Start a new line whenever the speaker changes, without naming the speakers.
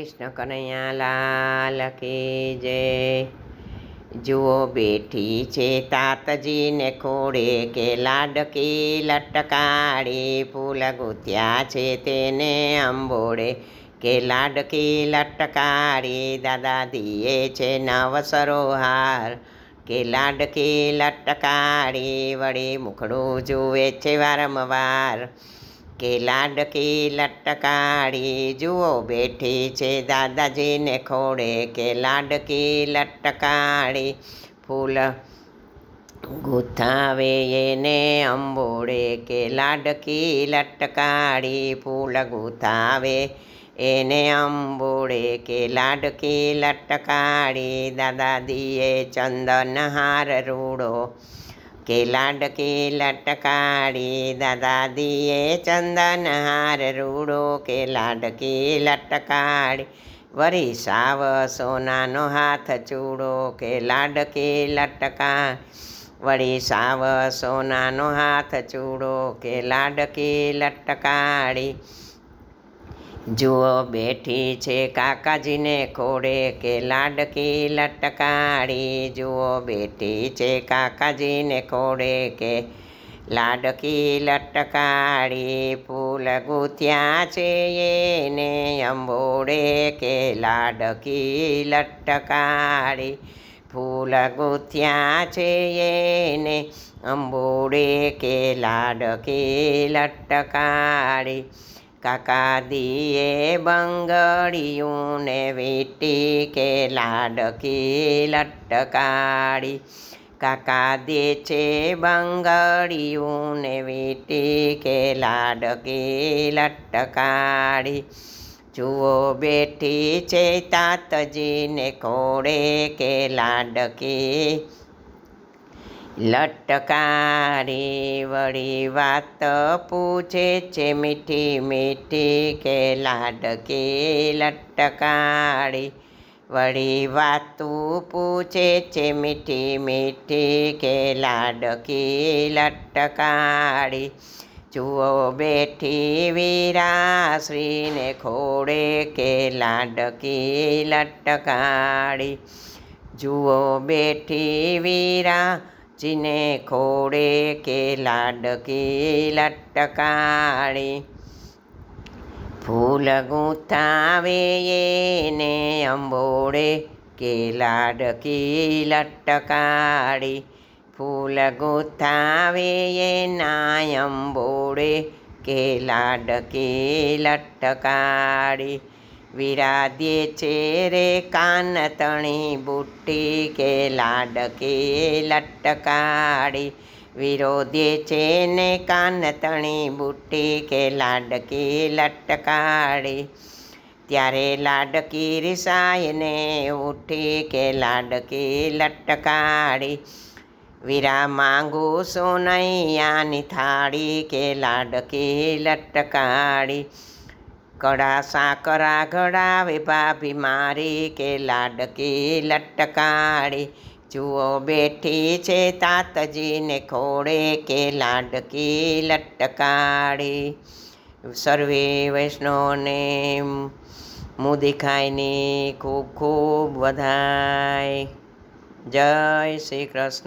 કૃષ્ણ કનૈયા લાલ કી જય. જુઓ બેઠી છે તાતજીને ખોડે કે લાડકી લટકાડી ફૂલ ગુથ્યા છે તેને અંબોડે કે લાડકી લટકાડી દાદા દીએ છે નવ સરોહાર કે લાડકી લટકાડી વળી મુખડું જુએ છે વારંવાર. કે લાડકી લટકાડી જુઓ બેઠી છે દાદાજીને ખોડે કે લાડકી લટકાડી ફૂલ ગુથાવે એને અંબોડે કે લાડકી લટકાડી ફૂલ ગુથાવે એને અંબોડે કે લાડકી લટકાડી દાદા દીએ ચંદન હાર રૂડો કે લાડકી લટકાડી દાદા દીએ ચંદન હાર રૂડો કે લાડકી લટકાડી વરી સાવ સોનાનો હાથ ચૂડો કે લાડકી લટકા વળી સાવ સોનાનો હાથ ચૂડો કે લાડકી લટકાડી જુઓ બેઠી છે કાકાજીને ખોડે કે લાડકી લટકાડી. જુઓ બેઠી છે કાકાજીને ખોડે કે લાડકી લટકાડી. ફૂલ ગૂંથ્યા છે એને અંબોડે કે લાડકી લટકાડી. ફૂલ ગૂંથ્યા છે એને અંબોડે કે લાડકી લટકાડી. કાકા દીએ બંગડિયું ને વીટી કે લાડકી લટકાડી. કાકા દે છે બંગડિયું ને વીટી કે લાડકી લટકાડી. જુઓ બેઠી છે તાતજીને ખોડે કે લાડકી લટકારી વળી વાત પૂછે છે મીઠી મીઠી કે લાડકી લટકાડી વળી વાતું પૂછે છે મીઠી મીઠી કે લાડકી લટકાડી જુઓ બેઠી વીરાશ્રીને ખોડે કે લાડકી લટકાડી જુઓ બેઠી વીરા જીને ખોડે કે લાડકી લટકાળી. ફૂલ ગુંથાવે એને અંબોડે કે લાડકી લટકાળી. ફૂલ ગુથાવે એના અંબોડે કે લાડકી લટકાળી. વિરાધ્યે છે રે કાન તણી બુટ્ટી કે લાડકે લટકાડી. વિરોધ્યે છે ને કાન તણી બુટ્ટી કે લાડકી લટકાડી. ત્યારે લાડકી રિસાયને ઉઠી કે લાડકી લટકાડી. વીરા માંગુ સોનૈયાની થાળી કે લાડકી લટકાડી. કડા સાકરા ઘડાવે ભાભી મારી કે લાડકી લટકાડી. જુઓ બેઠી છે તાતજીને ખોડે કે લાડકી લટકાડી. સર્વે વૈષ્ણવને મુદીખાઈની ખૂબ ખૂબ વધાય જય શ્રી કૃષ્ણ.